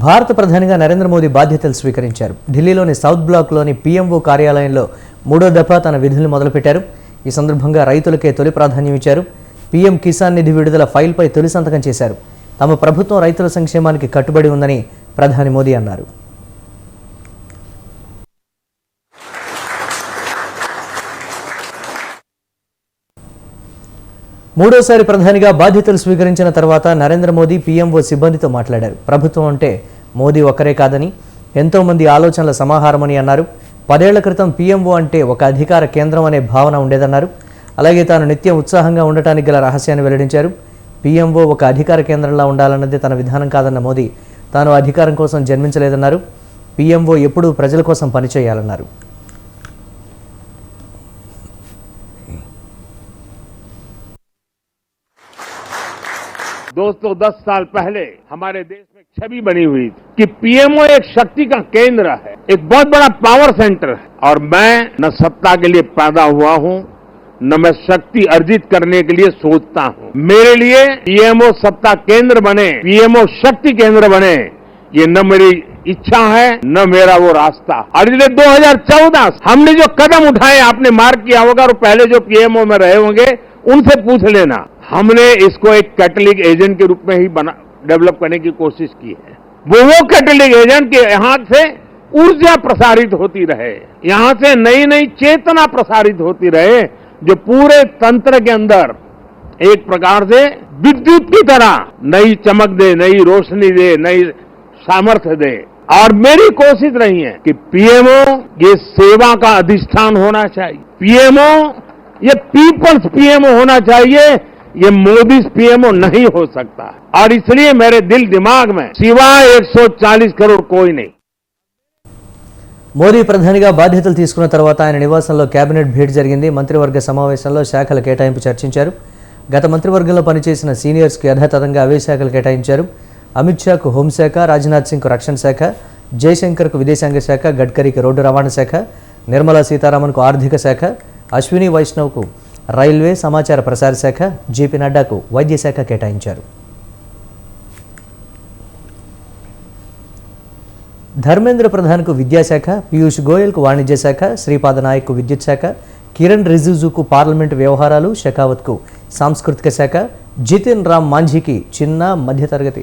భారత ప్రధానిగా నరేంద్ర మోదీ బాధ్యతలు స్వీకరించారు. ఢిల్లీలోని సౌత్ బ్లాక్లోని పీఎంఓ కార్యాలయంలో మూడో దఫా తన విధులు మొదలుపెట్టారు. ఈ సందర్భంగా రైతులకే తొలి ప్రాధాన్యం ఇచ్చారు. పీఎం కిసాన్ నిధి విడుదల ఫైల్పై తొలి సంతకం చేశారు. తమ ప్రభుత్వం రైతుల సంక్షేమానికి కట్టుబడి ఉందని ప్రధాని మోదీ అన్నారు. మూడోసారి ప్రధానిగా బాధ్యతలు స్వీకరించిన తర్వాత నరేంద్ర మోదీ పీఎంఓ సిబ్బందితో మాట్లాడారు. ప్రభుత్వం అంటే మోదీ ఒక్కరే కాదని ఎంతోమంది ఆలోచనల సమాహారమని అన్నారు. పదేళ్ళ క్రితం పీఎంఓ అంటే ఒక అధికార కేంద్రం అనే భావన ఉండేదన్నారు. అలాగే తాను నిత్యం ఉత్సాహంగా ఉండటానికి గల రహస్యాన్ని వెల్లడించారు. పీఎంఓ ఒక అధికార కేంద్రంలా ఉండాలన్నది తన విధానం కాదన్న మోదీ తాను అధికారం కోసం జన్మించలేదన్నారు. పీఎంఓ ఎప్పుడూ ప్రజల కోసం పనిచేయాలన్నారు. दोस्तों 10 साल पहले हमारे देश में छवि बनी हुई थी कि पीएमओ एक शक्ति का केंद्र है। एक बहुत बड़ा पावर सेंटर है। और मैं न सत्ता के लिए पैदा हुआ हूँ, न मैं शक्ति अर्जित करने के लिए सोचता हूँ। मेरे लिए पीएमओ सत्ता केंद्र बने, पीएमओ शक्ति केंद्र बने, ये न मेरी इच्छा है, न मेरा वो रास्ता। और इसलिए 2014 हमने जो कदम उठाए, आपने मार्क किया होगा और पहले जो पीएमओ में रहे होंगे, उनसे पूछ लेना। हमने इसको एक कैटलिक एजेंट के रूप में ही बना डेवलप करने की कोशिश की है। वो वो कैटलिक एजेंट के यहाँ से ऊर्जा प्रसारित होती रहे, यहाँ से नई नई चेतना प्रसारित होती रहे, जो पूरे तंत्र के अंदर एक प्रकार से विद्युत की तरह नई चमक दे, नई रोशनी दे, नई सामर्थ्य दे। और मेरी कोशिश रही है कि पीएमओ ये सेवा का अधिष्ठान होना चाहिए। पीएमओ ये पीपल्स पीएमओ होना चाहिए ये मोदी पीएमओ नहीं हो सकता और इसलिए मेरे दिल दिमाग में सिवाय 140 करोड़ कोई नहीं మోదీ ప్రధానిగా బాధ్యతలు తీసుకున్న తర్వాత ఆయన నివాసంలో కేబినెట్ భేటీ జరిగింది మంత్రివర్గ సమావేశంలో శాఖల కేటాయింపు చర్చించారు గత మంత్రివర్గంలో పనిచేసిన సీనియర్స్కు యథాతథంగా అవే శాఖలు కేటాయించారు అమిత్ షాకు హోంశాఖ రాజ్నాథ్ సింగ్కు రక్షణ శాఖ జయశంకర్కు విదేశాంగ శాఖ గడ్కరీకి రోడ్డు రవాణా శాఖ నిర్మలా సీతారామన్కు ఆర్థిక శాఖ అశ్విని వైష్ణవ్కు రైల్వే సమాచార ప్రసార శాఖ జేపీ నడ్డాకు వైద్య శాఖ కేటాయించారు. ధర్మేంద్ర ప్రధాన్కు విద్యాశాఖ పీయూష్ గోయల్కు వాణిజ్య శాఖ శ్రీపాద నాయక్కు విద్యుత్ శాఖ కిరణ్ రిజిజుకు పార్లమెంటు వ్యవహారాలు షెకావత్కు సాంస్కృతిక శాఖ జితిన్ రామ్ మాంఝీకి చిన్న మధ్యతరగతి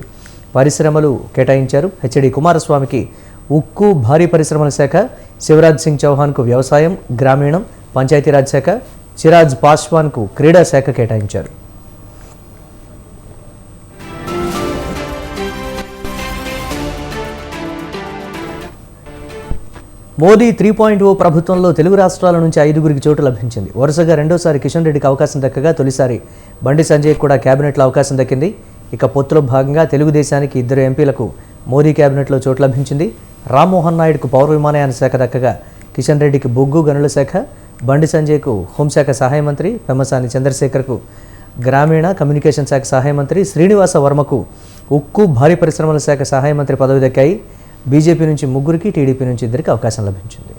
పరిశ్రమలు కేటాయించారు. హెచ్డి కుమారస్వామికి ఉక్కు భారీ పరిశ్రమల శాఖ శివరాజ్ సింగ్ చౌహాన్కు వ్యవసాయం గ్రామీణం పంచాయతీరాజ్ శాఖ చిరాజ్ పాస్వాన్కు క్రీడా శాఖ కేటాయించారు. మోదీ త్రీ పాయింట్ ఓ ప్రభుత్వంలో తెలుగు రాష్ట్రాల నుంచి ఐదుగురికి చోటు లభించింది. వరుసగా రెండోసారి కిషన్ రెడ్డికి అవకాశం దక్కగా తొలిసారి బండి సంజయ్ కూడా కేబినెట్లో అవకాశం దక్కింది. ఇక పొత్తులో భాగంగా తెలుగుదేశానికి ఇద్దరు ఎంపీలకు మోదీ కేబినెట్లో చోటు లభించింది. రామ్మోహన్ నాయుడుకు పౌర విమానయాన శాఖ దక్కగా కిషన్ రెడ్డికి బొగ్గు గనుల శాఖ బండి సంజయ్కు హోంశాఖ సహాయ మంత్రి పెమ్మసాని చంద్రశేఖర్కు గ్రామీణ కమ్యూనికేషన్ శాఖ సహాయ మంత్రి శ్రీనివాస వర్మకు ఉక్కు భారీ పరిశ్రమల శాఖ సహాయ మంత్రి పదవి దక్కాయి. బీజేపీ నుంచి ముగ్గురికి టీడీపీ నుంచి ఇద్దరికి అవకాశం లభించింది.